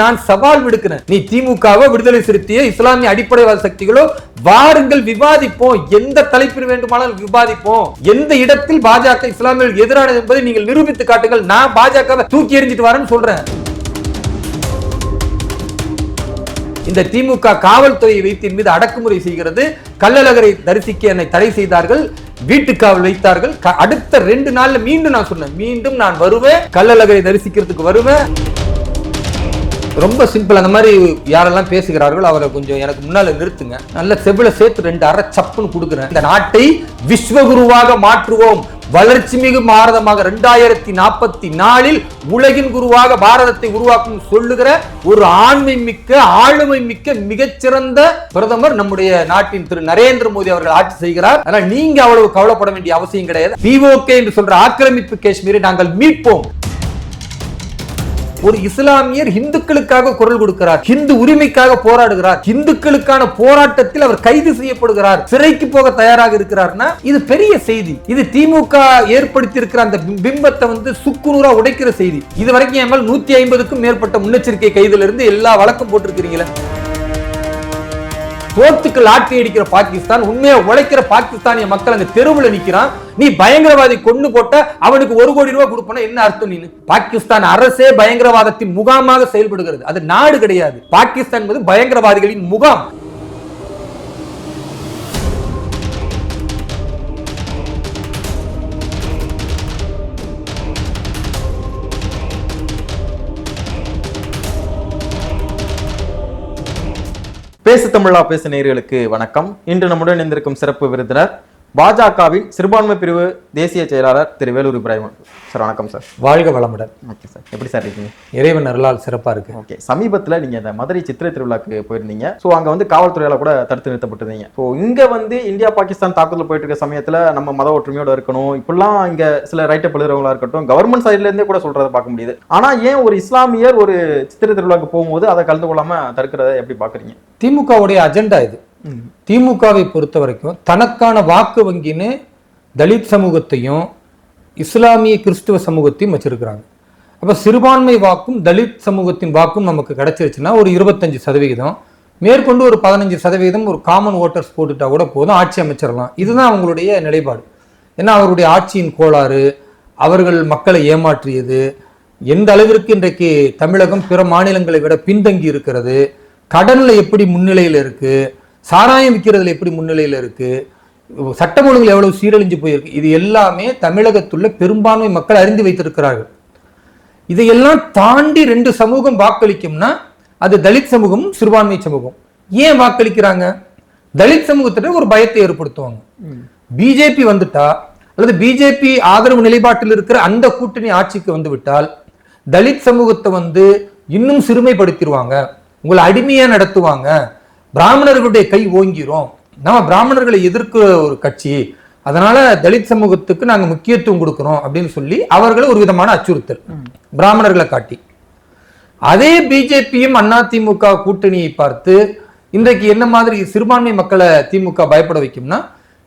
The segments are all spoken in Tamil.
நான் சவால் விடுக்கிறேன். நீ திமுகவோ விடுதலை சிறுத்தையோ இஸ்லாமிய அடிப்படைவாத சக்திகளோ வாருங்கள் விவாதிப்போம். எந்த தலைப்பில் வேண்டுமானாலும் விவாதிப்போம். எந்த இடத்தில் பாஜக இஸ்லாமியர்களுக்கு எதிரானது என்பதை நீங்கள் நிரூபித்து காட்டுங்கள். நான் பாஜகவை தூக்கி எறிஞ்சிட்டு வரேன்னு சொல்றேன். இந்த திமுக காவல்துறையை வைத்து என் மீது அடக்குமுறை செய்கிறது. கள்ளழகரை தரிசிக்க என்னை தடை செய்தார்கள். வீட்டுக்காவல் வைத்தார்கள். அடுத்த ரெண்டு நாள்ல மீண்டும் நான் சொன்னேன் மீண்டும் நான் வருவேன். கள்ளழகரை தரிசிக்கிறதுக்கு வருவேன். ரொம்ப சிம்பிள் அந்த மாதிரி யாரெல்லாம் பேசுகிறார்களோ அவரை கொஞ்சம் எனக்கு முன்னால நிறுத்துங்க. நல்ல செவில சேர்த்து ரெண்டு அரை சப்புன்னு கொடுக்குறேன். இந்த நாட்டை விஸ்வகுருவாக மாற்றுவோம். வளர்ச்சி மிகு பாரதமாக ரெண்டாயிரத்தி நாற்பத்தி நாலில் உலகின் குருவாக பாரதத்தை உருவாக்கும் சொல்லுகிற ஒரு ஆண்மை மிக்க ஆளுமை மிக்க மிகச்சிறந்த பிரதமர் நம்முடைய நாட்டின் திரு நரேந்திர மோடி அவர்கள் ஆட்சி செய்கிறார். ஆனால் நீங்க அவ்வளவு கவலைப்பட வேண்டிய அவசியம் கிடையாது. பிஓகே என்று சொல்ற ஆக்கிரமிப்பு காஷ்மீரை நாங்கள் மீட்போம். ஒரு இஸ்லாமியர் இந்துக்களுக்காக குரல் கொடுக்கிறார். இந்து உரிமைக்காக போராடுகிறார். இந்துக்களுக்கான போராட்டத்தில் அவர் கைது செய்யப்படுகிறார். சிறைக்கு போக தயாராக இருக்கிறார்னா இது பெரிய செய்தி. இது திமுக ஏற்படுத்தி இருக்கிற அந்த பிம்பத்தை வந்து சுக்குநூறா உடைக்கிற செய்தி. இது வரைக்கும் என் மேல் நூத்தி ஐம்பதுக்கும் மேற்பட்ட முன்னெச்சரிக்கை கைதுல இருந்து எல்லா வழக்கம் போட்டிருக்கிறீங்களே. சோத்துக்கு லாட்டி அடிக்கிற பாகிஸ்தான் உண்மையா உழைக்கிற பாகிஸ்தானிய மக்கள் அங்க தெருவுல நிக்கிறான். நீ பயங்கரவாதி கொண்டு போட்ட அவனுக்கு ஒரு கோடி ரூபாய் கொடுப்பனா என்ன அர்த்தம் நீ பாகிஸ்தான் அரசே பயங்கரவாதத்தின் முகாமாக செயல்படுகிறது. அது நாடு கிடையாது. பாகிஸ்தான் என்பது பயங்கரவாதிகளின் முகாம். பேசு தமிழா பேசு நேர்களுக்கு வணக்கம். இன்று நம்முடன் இருந்திருக்கும் சிறப்பு விருந்தினர் பாஜகவின் சிறுபான்மை பிரிவு தேசிய செயலாளர் திரு வேலூர் இப்ராஹிம். சார் வணக்கம் சார். வாழ்க வளமுடன். Okay sir. எப்படி சார் இருக்கீங்க? இறைவன் அருளால் சிறப்பா இருக்கு. ஓகே. சமீபத்தில் நீங்க இந்த மதுரை சித்திரை திருவிழாக்கு போயிருந்தீங்க. ஸோ அங்க வந்து காவல்துறையால கூட தடுத்து நிறுத்தப்பட்டிருந்தீங்க. ஸோ இங்க வந்து இந்தியா பாகிஸ்தான் தாக்குதல் போயிட்டு இருக்க சமயத்துல நம்ம மத ஒற்றுமையோட இருக்கணும். இப்படிலாம் இங்க சில ரைட்டை பழுகிறவங்களா இருக்கட்டும் கவர்மெண்ட் சைட்ல இருந்தே கூட சொல்றதை பார்க்க முடியுது. ஆனா ஏன் ஒரு இஸ்லாமியர் ஒரு சித்திரை திருவிழாக்கு போகும்போது அதை கலந்து கொள்ளாம தடுக்கிறத எப்படி பாக்குறீங்க திமுகவுடைய அஜெண்டா இது. திமுகவை பொறுத்த வரைக்கும் தனக்கான வாக்கு வங்கின்னு தலித் சமூகத்தையும் இஸ்லாமிய கிறிஸ்துவ சமூகத்தையும் வச்சிருக்கிறாங்க. அப்போ சிறுபான்மை வாக்கும் தலித் சமூகத்தின் வாக்கும் நமக்கு கிடைச்சிருச்சுன்னா ஒரு இருபத்தஞ்சு சதவிகிதம். மேற்கொண்டு ஒரு பதினஞ்சு சதவீதம் ஒரு காமன் ஓட்டர்ஸ் போட்டுட்டா கூட போதும் ஆட்சி அமைச்சிடலாம் இதுதான் அவங்களுடைய நிலைப்பாடு. ஏன்னா அவருடைய ஆட்சியின் கோளாறு அவர்கள் மக்களை ஏமாற்றியது எந்த அளவிற்கு இன்றைக்கு தமிழகம் பிற மாநிலங்களை விட பின்தங்கி இருக்கிறது கடனில் எப்படி முன்னிலையில் இருக்குது சாராயம் விற்கிறதுல எப்படி முன்னிலையில் இருக்கு? சட்டம் ஒழுங்குல எவ்வளவு சீரழிஞ்சு போயிருக்கு? இது எல்லாமே தமிழகத்துள்ள பெரும்பான்மை மக்கள் அறிந்து வைத்திருக்கிறார்கள். இதையெல்லாம் தாண்டி ரெண்டு சமூகம் வாக்களிக்கும்னா அது தலித் சமூகம் சிறுபான்மை சமூகம் ஏன் வாக்களிக்கிறாங்க? தலித் சமூகத்திட்ட ஒரு பயத்தை ஏற்படுத்துவாங்க. பிஜேபி வந்துட்டா அல்லது பிஜேபி ஆதரவு நிலைப்பாட்டில் இருக்கிற அந்த கூட்டணி ஆட்சிக்கு வந்து விட்டால் தலித் சமூகத்தை வந்து இன்னும் சிறுமைப்படுத்திடுவாங்க. உங்களை அடிமையா நடத்துவாங்க. பிராமணர்களுடைய கை ஓங்கிரும். நம்ம பிராமணர்களை எதிர்க்கிற ஒரு கட்சி அதனால தலித் சமூகத்துக்கு நாங்க முக்கியத்துவம் கொடுக்கிறோம் அப்படின்னு சொல்லி அவர்களை ஒரு விதமான அச்சுறுத்தல் பிராமணர்களை காட்டி. அதே பிஜேபியும் அண்ணா திமுக கூட்டணியை பார்த்து இன்றைக்கு என்ன மாதிரி சிறுபான்மை மக்களை திமுக பயப்பட வைக்கும்னா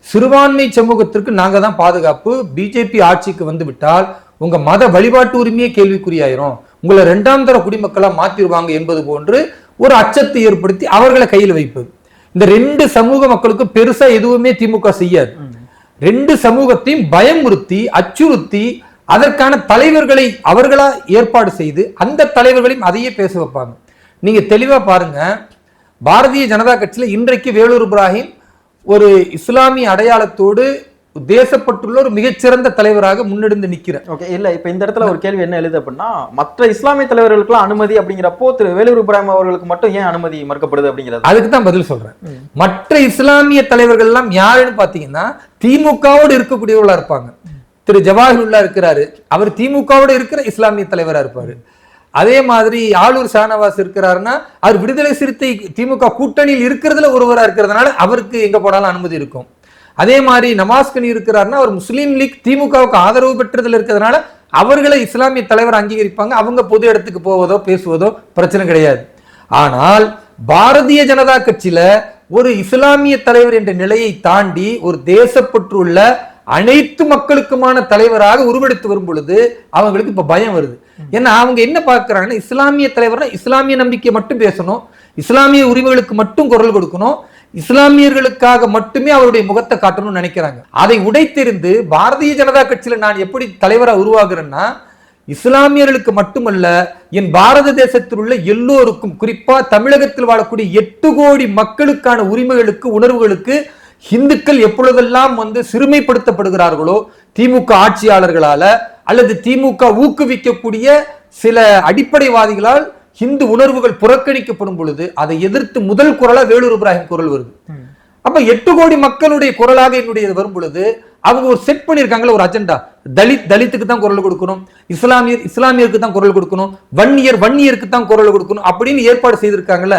சிறுபான்மை சமூகத்திற்கு நாங்க தான் பாதுகாப்பு பிஜேபி ஆட்சிக்கு வந்து விட்டால் உங்க மத வழிபாட்டு உரிமையே கேள்விக்குறியாயிரும். உங்களை இரண்டாம் தர குடிமக்களா மாத்திருவாங்க என்பது போன்று ஒரு அச்சத்தை ஏற்படுத்தி அவர்களை கையில் வைப்பது. இந்த ரெண்டு சமூக மக்களுக்கு பெருசா எதுவுமே திமுக செய்யாது. ரெண்டு சமூகத்தையும் பயமுறுத்தி அச்சுறுத்தி அதற்கான தலைவர்களை அவர்களா ஏற்பாடு செய்து அந்த தலைவர்களையும் அதையே பேச வைப்பாங்க. நீங்க தெளிவா பாருங்க. பாரதிய ஜனதா கட்சியில இன்றைக்கு வேலூர் இப்ராஹிம் ஒரு இஸ்லாமிய அடையாளத்தோடு தேசப்பட்டுள்ள ஒரு மிகச்சிறந்த தலைவராக முன்னெடுந்து நிக்கிற ஓகே இல்ல இப்ப இந்த இடத்துல ஒரு கேள்வி என்ன எழுது அப்படின்னா மற்ற இஸ்லாமிய தலைவர்களுக்குலாம் அனுமதி அப்படிங்கிறப்போ திரு வேலூர் இப்ராஹிம் அவர்களுக்கு மட்டும் ஏன் அனுமதி மறுக்கப்படுது அப்படிங்கிறது? அதுக்கு தான் பதில் சொல்றேன். மற்ற இஸ்லாமிய தலைவர்கள் எல்லாம் யாருன்னு பாத்தீங்கன்னா திமுகவோடு இருக்கக்கூடியவர்களா இருப்பாங்க. திரு ஜவாஹிருல்லா இருக்கிறாரு. அவர் திமுகவோடு இருக்கிற இஸ்லாமிய தலைவரா இருப்பாரு. அதே மாதிரி ஆளூர் ஷானவாஸ் இருக்கிறாருன்னா அவர் விடுதலை சிறுத்தை திமுக கூட்டணியில் இருக்கிறதுல ஒருவரா இருக்கிறதுனால அவருக்கு எங்க போனாலும் அனுமதி இருக்கும். அதே மாதிரி நவாஸ்கனி இருக்கிறாருன்னா அவர் முஸ்லீம் லீக் திமுகவுக்கு ஆதரவு பெற்றதில் இருக்கிறதுனால அவர்களை இஸ்லாமிய தலைவர் அங்கீகரிப்பாங்க. அவங்க பொது இடத்துக்கு போவதோ பேசுவதோ பிரச்சனை கிடையாது. ஆனால் பாரதிய ஜனதா கட்சியில ஒரு இஸ்லாமிய தலைவர் என்ற நிலையை தாண்டி ஒரு தேசப்பற்றுள்ள அனைத்து மக்களுக்குமான தலைவராக உருவெடுத்து வரும் பொழுது அவங்களுக்கு இப்ப பயம் வருது. ஏன்னா அவங்க என்ன பார்க்கறாங்கன்னா இஸ்லாமிய தலைவர்னா இஸ்லாமிய நம்பிக்கை மட்டும் பேசணும் இஸ்லாமிய உரிமைகளுக்கு மட்டும் குரல் கொடுக்கணும் இஸ்லாமியர்களுக்காக மட்டுமே அவருடைய முகத்தை காட்டணும்னு நினைக்கிறாங்க. அதை உடைத்தெறிந்து பாரதிய ஜனதா கட்சியில நான் எப்படி தலைவராக உருவாகிறேன்னா இஸ்லாமியர்களுக்கு மட்டுமல்ல என் பாரத தேசத்தில் உள்ள எல்லோருக்கும் குறிப்பா தமிழகத்தில் வாழக்கூடிய எட்டு கோடி மக்களுக்கான உரிமைகளுக்கு உணர்வுகளுக்கு இந்துக்கள் எப்பொழுதெல்லாம் வந்து சிறுமைப்படுத்தப்படுகிறார்களோ திமுக ஆட்சியாளர்களால அல்லது திமுக ஊக்குவிக்கக்கூடிய சில அடிப்படைவாதிகளால் இந்து உணர்வுகள் புறக்கணிக்கப்படும் பொழுது அதை எதிர்த்து முதல் குரலா வேலூர் இப்ராஹிம் குரல் வருது. அப்ப எட்டு கோடி மக்களுடைய குரலாக என்னுடைய வரும் பொழுது அவங்க ஒரு செட் பண்ணியிருக்காங்களா ஒரு அஜெண்டா தலித் தலித்துக்கு தான் குரல் கொடுக்கணும். இஸ்லாமியர் இஸ்லாமியருக்கு தான் குரல் கொடுக்கணும். வன்னியர் வன்னியருக்கு தான் குரல் கொடுக்கணும் அப்படின்னு ஏற்பாடு செய்திருக்காங்கல்ல.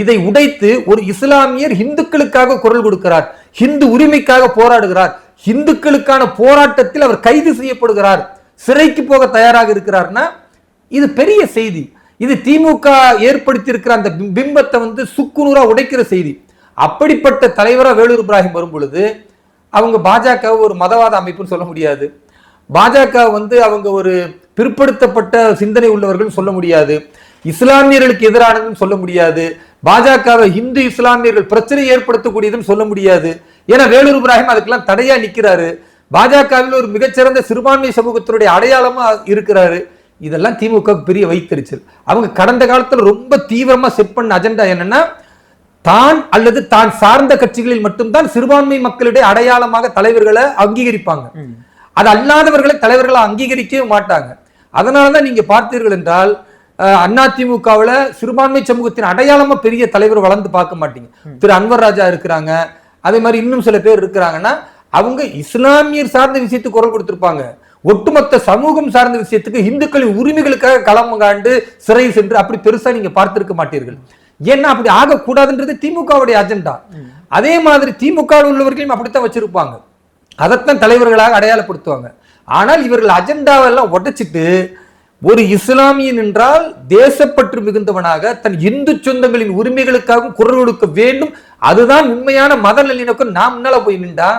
இதை உடைத்து ஒரு இஸ்லாமியர் இந்துக்களுக்காக குரல் கொடுக்கிறார். ஹிந்து உரிமைக்காக போராடுகிறார். இந்துக்களுக்கான போராட்டத்தில் அவர் கைது செய்யப்படுகிறார். சிறைக்கு போக தயாராக இருக்கிறார்னா இது பெரிய செய்தி. இது திமுக ஏற்படுத்தியிருக்கிற அந்த பிம்பத்தை வந்து சுக்குநூறா உடைக்கிற செய்தி. அப்படிப்பட்ட தலைவராக வேலூர் இப்ராஹிம் வரும் பொழுது அவங்க பாஜக ஒரு மதவாத அமைப்புன்னு சொல்ல முடியாது. பாஜக வந்து அவங்க ஒரு பிற்படுத்தப்பட்ட சிந்தனை உள்ளவர்கள் சொல்ல முடியாது. இஸ்லாமியர்களுக்கு எதிரானதுன்னு சொல்ல முடியாது. பாஜகவை இந்து இஸ்லாமியர்கள் பிரச்சனை ஏற்படுத்தக்கூடியதுன்னு சொல்ல முடியாது. ஏன்னா வேலூர் இப்ராஹிம் அதுக்கெல்லாம் தடையா நிற்கிறாரு பாஜகவில் ஒரு மிகச்சிறந்த சிறுபான்மை சமூகத்தினுடைய அடையாளமா இருக்கிறாரு. இதெல்லாம் திமுக பெரிய வைத்தறிச்சல். அவங்க கடந்த காலத்துல ரொம்ப தீவிரமா செட் பண்ண அஜெண்டா என்னன்னா தான் அல்லது தான் சார்ந்த கட்சிகளில் மட்டும்தான் சிறுபான்மை மக்களுடைய அடையாளமாக தலைவர்களை அங்கீகரிப்பாங்க. அது அல்லாதவர்களை தலைவர்களை அங்கீகரிக்கவே மாட்டாங்க. அதனாலதான் நீங்க பார்த்தீர்கள் என்றால் அண்ணா திமுகவுல சிறுபான்மை சமூகத்தின் அடையாளமா பெரிய தலைவர் வளர்ந்து பார்க்க மாட்டீங்க. திரு அன்வர் ராஜா இருக்கிறாங்க. அதே மாதிரி இன்னும் சில பேர் இருக்கிறாங்கன்னா அவங்க இஸ்லாமியர் சார்ந்த விஷயத்துக்கு குரல் கொடுத்திருப்பாங்க. ஒட்டுமொத்த சமூகம் சார்ந்த விஷயத்துக்கு இந்துக்களின் உரிமைகளுக்காக களம் காண்டு சிறை சென்று அப்படி பெருசா நீங்க பார்த்திருக்க மாட்டீர்கள். ஏன்னா அப்படி ஆகக்கூடாதுன்றது திமுகவுடைய அஜெண்டா. அதே மாதிரி திமுக உள்ளவர்களையும் அப்படித்தான் வச்சிருப்பாங்க. அதைத்தான் தலைவர்களாக அடையாளப்படுத்துவாங்க. ஆனால் இவர்கள் அஜெண்டாவெல்லாம் உடைச்சிட்டு ஒரு இஸ்லாமியன் என்றால் தேசப்பற்று மிகுந்தவனாக தன் இந்து சொந்தங்களின் உரிமைகளுக்காகவும் குரல் கொடுக்க வேண்டும். அதுதான் உண்மையான மத நல்லிணக்கம் நாம் முன்னால போய் நின்றா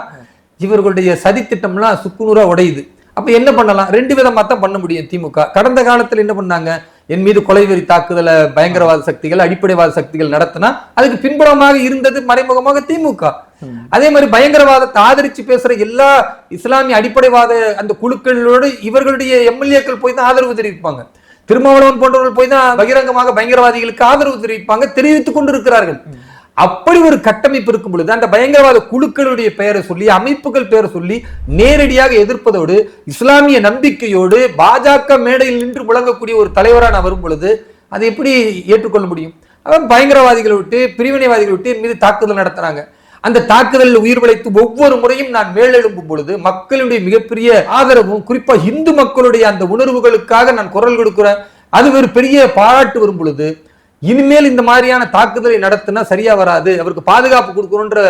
இவர்களுடைய சதித்திட்டம்லாம் சுக்குநூறா உடையுது. அப்போ என்ன பண்ணலாம்? ரெண்டு விதமாக தான் பண்ண முடியும் திமுக. கடந்த காலத்தில் என்ன பண்ணாங்க? என் மீது கொலைவெறி தாக்குதலை பயங்கரவாத சக்திகள் அடிப்படைவாத சக்திகள் நடத்தினா அதுக்கு பின்புறமாக இருந்தது மறைமுகமாக திமுக. அதே மாதிரி பயங்கரவாதத்தை ஆதரிச்சு பேசுற எல்லா இஸ்லாமிய அடிப்படைவாத அந்த குழுக்களோடு இவர்களுடைய எம்எல்ஏக்கள் போய் தான் ஆதரவு தெரிவிப்பாங்க. திருமாவளவன் போன்றவர்கள் போய் தான் பகிரங்கமாக பயங்கரவாதிகளுக்கு ஆதரவு தெரிவிப்பாங்க தெரிவித்துக் கொண்டிருக்கிறார்கள். அப்படி ஒரு கட்டமைப்பு இருக்கும் பொழுது அந்த பயங்கரவாத குழுக்களுடைய பெயரை சொல்லி அமைப்புகள் பெயரை சொல்லி நேரடியாக எதிர்ப்பதோடு இஸ்லாமிய நம்பிக்கையோடு பாஜக மேடையில் நின்று முழங்கக்கூடிய ஒரு தலைவரான வரும் பொழுது அதை எப்படி ஏற்றுக்கொள்ள முடியும்? அவன் பயங்கரவாதிகளை விட்டு பிரிவினைவாதிகளை விட்டு என் மீது தாக்குதல் நடத்துறாங்க. அந்த தாக்குதலில் உயிர் பிழைத்து ஒவ்வொரு முறையும் நான் மேலெழும்பும் பொழுது மக்களுடைய மிகப்பெரிய ஆதரவும் குறிப்பா இந்து மக்களுடைய அந்த உணர்வுகளுக்காக நான் குரல் கொடுக்கிறேன். அது ஒரு பெரிய பாராட்டு வரும் பொழுது இனிமேல் இந்த மாதிரியான தாக்குதலை நடத்தினா சரியா வராது. அவருக்கு பாதுகாப்பு கொடுக்கணுன்ற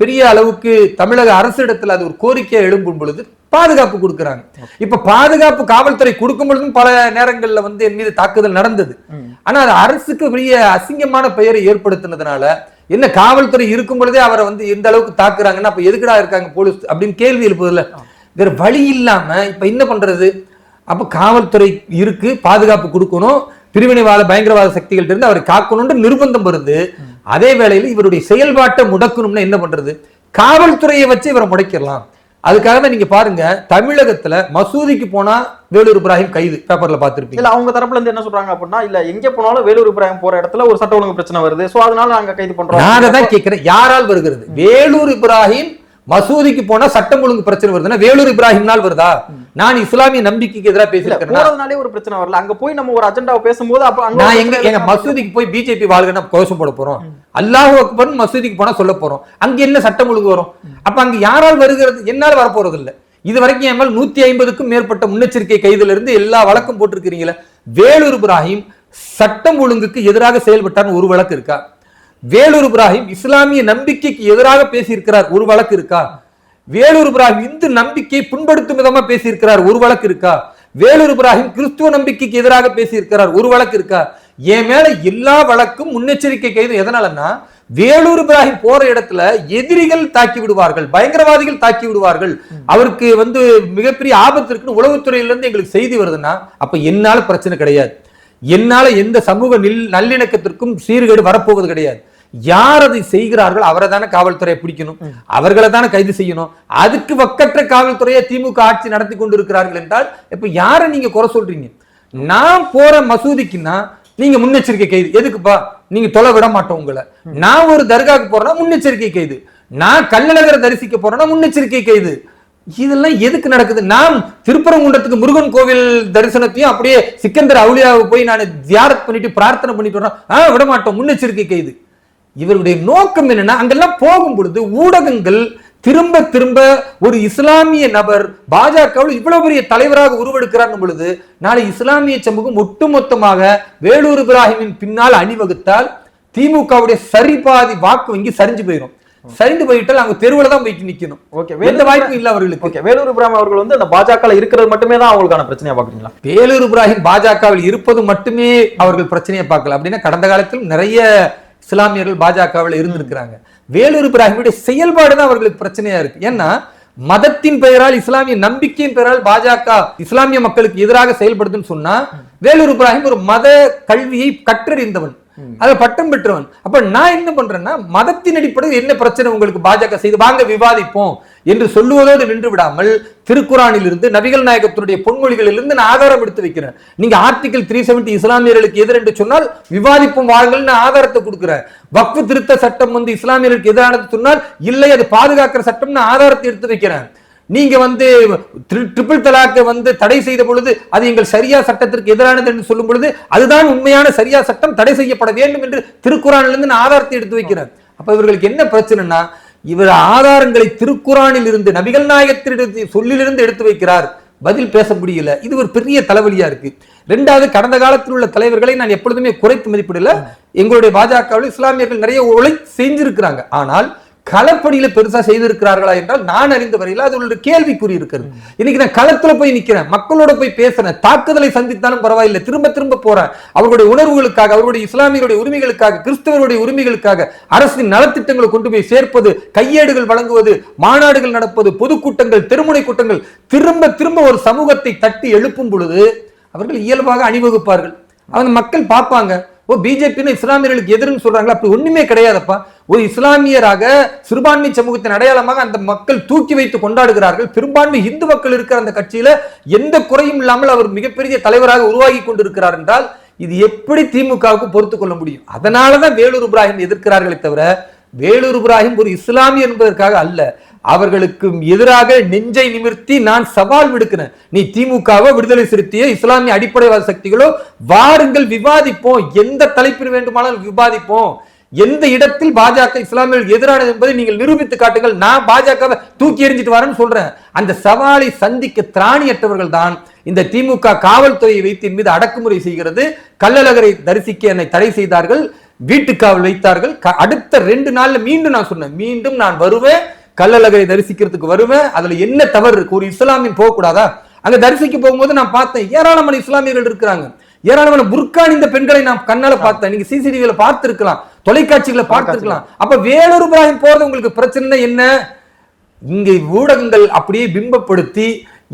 பெரிய அளவுக்கு தமிழக அரசிடத்தில் அது ஒரு கோரிக்கை எழும்பும் பொழுது பாதுகாப்பு கொடுக்கறாங்க. இப்ப பாதுகாப்பு காவல்துறை கொடுக்கும் பொழுதும் பல நேரங்கள்ல வந்து என் மீது தாக்குதல் நடந்தது. ஆனா அது அரசுக்கு பெரிய அசிங்கமான பெயரை ஏற்படுத்தினதுனால என்ன காவல்துறை இருக்கும் பொழுதே அவரை வந்து எந்த அளவுக்கு தாக்குறாங்கன்னா அப்ப எதுக்குடா இருக்காங்க போலீஸ் அப்படின்னு கேள்வி எழுப்புதுல வேற வழி இல்லாம இப்ப என்ன பண்றது? அப்ப காவல்துறை இருக்கு பாதுகாப்பு கொடுக்கணும். பிரிவினைவாத பயங்கரவாத சக்திகள் இருந்து அவரை காக்கணும்னு நிர்பந்தம் வருது. அதே வேளையில இவருடைய செயல்பாட்டை முடக்கணும்னா என்ன பண்றது? காவல்துறையை வச்சு இவரை முடக்கிடலாம். அதுக்காக தான் நீங்க பாருங்க தமிழகத்துல மசூதிக்கு போனா வேலூர் இப்ராஹிம் கைது பேப்பர்ல பார்த்திருப்பீங்க. இல்ல அவங்க தரப்புல இருந்து என்ன சொல்றாங்க அப்படின்னா இல்ல எங்க போனாலும் வேலூர் இப்ராஹிம் போற இடத்துல ஒரு சட்ட ஒழுங்கு பிரச்சனை வருது. சோ அதனால நாங்க கைது பண்றோம். நான் தான் கேட்கிறேன் யாரால் வருகிறது? வேலூர் இப்ராஹிம் மசூதிக்கு போனா சட்டம் ஒழுங்கு பிரச்சனை வருதுன்னா வேலூர் இப்ராஹிம்னால் வருதா? நான் இஸ்லாமிய நம்பிக்கைக்கு எதிராக போறதுனாலே ஒரு பிரச்சனை வரல. அங்க போய் நம்ம ஒரு அஜெண்டாவை பேசும்போது அப்ப நான் எங்க எங்க. மசூதிக்கு போய் பிஜேபி வாழ்கை கோஷம் போட போறோம். அல்லாஹ் அக்பர் மசூதிக்கு போனா சொல்ல போறோம். அங்க என்ன சட்டம் ஒழுங்கு வரும்? அப்ப அங்க யாரால் வருகிறது? என்னால் வரப்போறது இல்ல இது வரைக்கும் என் மேல் நூத்தி ஐம்பதுக்கும் மேற்பட்ட முன்னெச்சரிக்கை கைதுல இருந்து எல்லா வழக்கும் போட்டிருக்கிறீங்களே. வேலூர் இப்ராஹிம் சட்டம் ஒழுங்குக்கு எதிராக செயல்பட்டார்னு ஒரு வழக்கு இருக்கா? வேலூர் இப்ராஹிம் இஸ்லாமிய நம்பிக்கைக்கு எதிராக பேசியிருக்கிறார். ஒரு வழக்கு இருக்கா? வேலூர் இப்ராஹிம் இந்து நம்பிக்கையை புண்படுத்தும் விதமா பேசியிருக்கிறார். ஒரு வழக்கு இருக்கா? வேலூர் இப்ராஹிம் கிறிஸ்துவ நம்பிக்கைக்கு எதிராக பேசியிருக்கிறார். ஒரு வழக்கு இருக்கா? என் மேல எல்லா வழக்கும் முன்னெச்சரிக்கை கைது. எதனாலன்னா வேலூர் இப்ராஹிம் போற இடத்துல எதிரிகள் தாக்கி விடுவார்கள் பயங்கரவாதிகள் தாக்கி விடுவார்கள். அவருக்கு வந்து மிகப்பெரிய ஆபத்து இருக்குன்னு உளவுத்துறையிலிருந்து எங்களுக்கு செய்தி வருதுன்னா அப்ப என்னால பிரச்சனை கிடையாது. என்னால எந்த சமூக நில் நல்லிணக்கத்திற்கும் சீர்கேடு வரப்போவது கிடையாது. யார் அதை செய்கிறார்கள் அவரை தானே காவல்துறையை பிடிக்கணும். அவர்களை தானே கைது செய்யணும். அதுக்கு வக்கற்ற காவல்துறையை திமுக ஆட்சி நடத்தி கொண்டிருக்கிறார்கள் என்றால் இப்ப யாரை நீங்க குறை சொல்றீங்க? நான் போற மசூதிக்குன்னா நீங்க முன்னெச்சரிக்கை கைது. எதுக்குப்பா? நீங்க தொலை விட மாட்டோம் உங்களை. நான் ஒரு தர்காக்கு போறேன்னா முன்னெச்சரிக்கை கைது. நான் கள்ளழகரை தரிசிக்க போறேன்னா முன்னெச்சரிக்கை கைது. இதெல்லாம் எதுக்கு நடக்குது? நாம் திருப்பரங்குன்றத்துக்கு முருகன் கோவில் தரிசனத்தையும் அப்படியே சிக்கந்தர் அவுளியாவை போய் நான் தியாரத் பண்ணிட்டு பிரார்த்தனை பண்ணிட்டு வரேன் ஆ விட மாட்டோம் முன்னெச்சரிக்கை கைது இவருடைய நோக்கம் என்னன்னா அங்கெல்லாம் போகும் பொழுது ஊடகங்கள் திரும்ப திரும்ப ஒரு இஸ்லாமிய நபர் பாஜகவில் இவ்வளவு பெரிய தலைவராக உருவெடுக்கிறார் பொழுது நாளை இஸ்லாமிய சமூகம் ஒட்டுமொத்தமாக வேலூர் இப்ராஹிமின் பின்னால் அணிவகுத்தால் திமுகவுடைய சரிபாதி வாக்கு வங்கி சரிஞ்சு போயிடும் சரிந்து போயிட்டால் அவங்க தெருவுல தான் போயிட்டு நிக்கணும். ஓகே எந்த வாய்ப்பும் இல்ல அவர்களுக்கு. ஓகே வேலூர் இப்ராஹிம் அவர்கள் வந்து அந்த பாஜக இருக்கிறது மட்டுமே தான் அவங்களுக்கான பிரச்சனையா பாக்குறீங்களா வேலூர் இப்ராஹிம் பாஜகவில் இருப்பது மட்டுமே அவர்கள் பிரச்சனையை பார்க்கல. அப்படின்னா கடந்த காலத்தில் நிறைய இஸ்லாமியர்கள் பாஜகவில் இருந்திருக்கிறாங்க. வேலூர் இப்ராஹிமுடைய செயல்பாடு தான் அவர்களுக்கு பிரச்சனையா இருக்கு. ஏன்னா மதத்தின் பெயரால் இஸ்லாமிய நம்பிக்கையின் பெயரால் பாஜக இஸ்லாமிய மக்களுக்கு எதிராக செயல்படுதுன்னு சொன்னா வேலூர் இப்ராஹிம் ஒரு மத கல்வியை கற்றறிந்தவன். அதை பட்டம் பெற்றவன். அப்ப நான் என்ன பண்றேன்னா மதத்தின் அடிப்படையில் என்ன பிரச்சனை உங்களுக்கு பாஜக செய்து வாங்க விவாதிப்போம் என்று சொல்லுவதோடு நின்று விடாமல் திருக்குறானில் இருந்து நபிகள் நாயகத்தினுடைய பொன்மொழிகளில் இருந்து நான் ஆதாரம் எடுத்து வைக்கிறேன். நீங்க ஆர்டிகல் த்ரீ செவன்டி இஸ்லாமியர்களுக்கு எதிர் என்று சொன்னால் விவாதிப்போம் வாருங்கள் நான் ஆதாரத்தை கொடுக்கிறேன். வக்ஃபு திருத்த சட்டம் வந்து இஸ்லாமியர்களுக்கு எதிரானது சொன்னால் இல்லை அது பாதுகாக்கிற சட்டம் நான் ஆதாரத்தை எடுத்து வைக்கிறேன். நீங்க வந்து ட்ரிபிள் தலாக்கை வந்து தடை செய்த பொழுது அது எங்கள் சரியா சட்டத்திற்கு எதிரானது என்று சொல்லும் பொழுது அதுதான் உண்மையான சரியா சட்டம் தடை செய்யப்பட வேண்டும் என்று திருக்குறானிலிருந்து நான் ஆதாரத்தை எடுத்து வைக்கிறேன். அப்ப இவர்களுக்கு என்ன பிரச்சனைனா இவர் ஆதாரங்களை திருக்குறானில் இருந்து நபிகள் நாயகத்திலிருந்து சொல்லிலிருந்து எடுத்து வைக்கிறார். பதில் பேச முடியல. இது ஒரு பெரிய தலைவலியா இருக்கு. ரெண்டாவது கடந்த காலத்தில் உள்ள தலைவர்களை நான் எப்பொழுதுமே குறைத்து மதிப்பிடல. எங்களுடைய பாஜகவில் இஸ்லாமியர்கள் நிறைய உழை செஞ்சிருக்கிறாங்க. ஆனால் களப்பணியில பெருசா செய்திருக்கிறார்களா என்றால் நான் அறிந்த வரையில் அது ஒரு கேள்விக்குறி இருக்கிறது. இன்னைக்கு நான் களத்துல போய் நிக்கிறேன் மக்களோட போய் பேசுறேன் தாக்குதலை சந்தித்தாலும் பரவாயில்லை திரும்ப திரும்ப போறேன். அவர்களுடைய உணர்வுகளுக்காக அவருடைய இஸ்லாமியருடைய உரிமைகளுக்காக கிறிஸ்தவருடைய உரிமைகளுக்காக அரசின் நலத்திட்டங்களை கொண்டு போய் சேர்ப்பது கையேடுகள் வழங்குவது மாநாடுகள் நடப்பது பொதுக்கூட்டங்கள் தெருமுனை கூட்டங்கள் திரும்ப திரும்ப ஒரு சமூகத்தை தட்டி எழுப்பும் பொழுது அவர்கள் இயல்பாக அணிவகுப்பார்கள். அவங்க மக்கள் பார்ப்பாங்க. ஓ பிஜேபின்னு இஸ்லாமியர்களுக்கு எதிர்ன்னு சொல்றாங்களா? அப்படி ஒண்ணுமே கிடையாதப்பா. ஒரு இஸ்லாமியராக சிறுபான்மை சமூகத்தின் அடையாளமாக அந்த மக்கள் தூக்கி வைத்து கொண்டாடுகிறார்கள். பெரும்பான்மை இந்து மக்கள் இருக்கிற அந்த கட்சியில எந்த குறையும் இல்லாமல் அவர் மிகப்பெரிய தலைவராக உருவாகி கொண்டிருக்கிறார் என்றால் இது எப்படி திமுகவுக்கு பொறுத்து கொள்ள முடியும்? அதனாலதான் வேலூர் இப்ராஹிம் எதிர்க்கிறார்களே தவிர வேலூர் இப்ராஹிம் ஒரு இஸ்லாமியர் என்பதற்காக அல்ல. அவர்களுக்கு எதிராக நெஞ்சை நிமிர்த்தி நான் சவால் விடுக்கிறேன். நீ திமுகவோ விடுதலை சிறுத்தையோ இஸ்லாமிய அடிப்படைவாத சக்திகளோ வாருங்கள் விவாதிப்போம். எந்த தலைப்பில் வேண்டுமானாலும் விவாதிப்போம். எந்த இடத்தில் பாஜக இஸ்லாமியர்கள் எதிரானது என்பதை நீங்கள் நிரூபித்து காட்டுங்கள். நான் பாஜகவை தூக்கி எறிஞ்சிட்டு வரேன்னு சொல்றேன். அந்த சவாலை சந்திக்க திராணியற்றவர்கள் தான் இந்த திமுக காவல்துறையை வைத்து என் மீது அடக்குமுறை செய்கிறது. கள்ளழகரை தரிசிக்க என்னை தடை செய்தார்கள். வீட்டுக்காவல் வைத்தார்கள். க- அடுத்த ரெண்டு நாள்ல மீண்டும் நான் சொன்னேன். மீண்டும் நான் வருவேன். கள்ளழகரை தரிசிக்கிறதுக்கு வருவேன் அதுல என்ன தவறு இருக்கு? ஒரு இஸ்லாமியன் போகக்கூடாதா? அங்க தரிசிக்க போகும்போது நான் பார்த்தேன் ஏராளமான இஸ்லாமியர்கள் இருக்கிறாங்க. ஏராளமான புர்கான் இந்த பெண்களை நான் கண்ணால பார்த்தேன். நீங்க சிசிடிவில பார்த்திருக்கலாம் தொலைக்காட்சிகளை பார்த்திருக்கலாம். அப்ப வேலூர் இப்ராஹிம் போறது உங்களுக்கு பிரச்சனை என்ன? இங்க ஊடகங்கள் அப்படியே பிம்பப்படுத்தி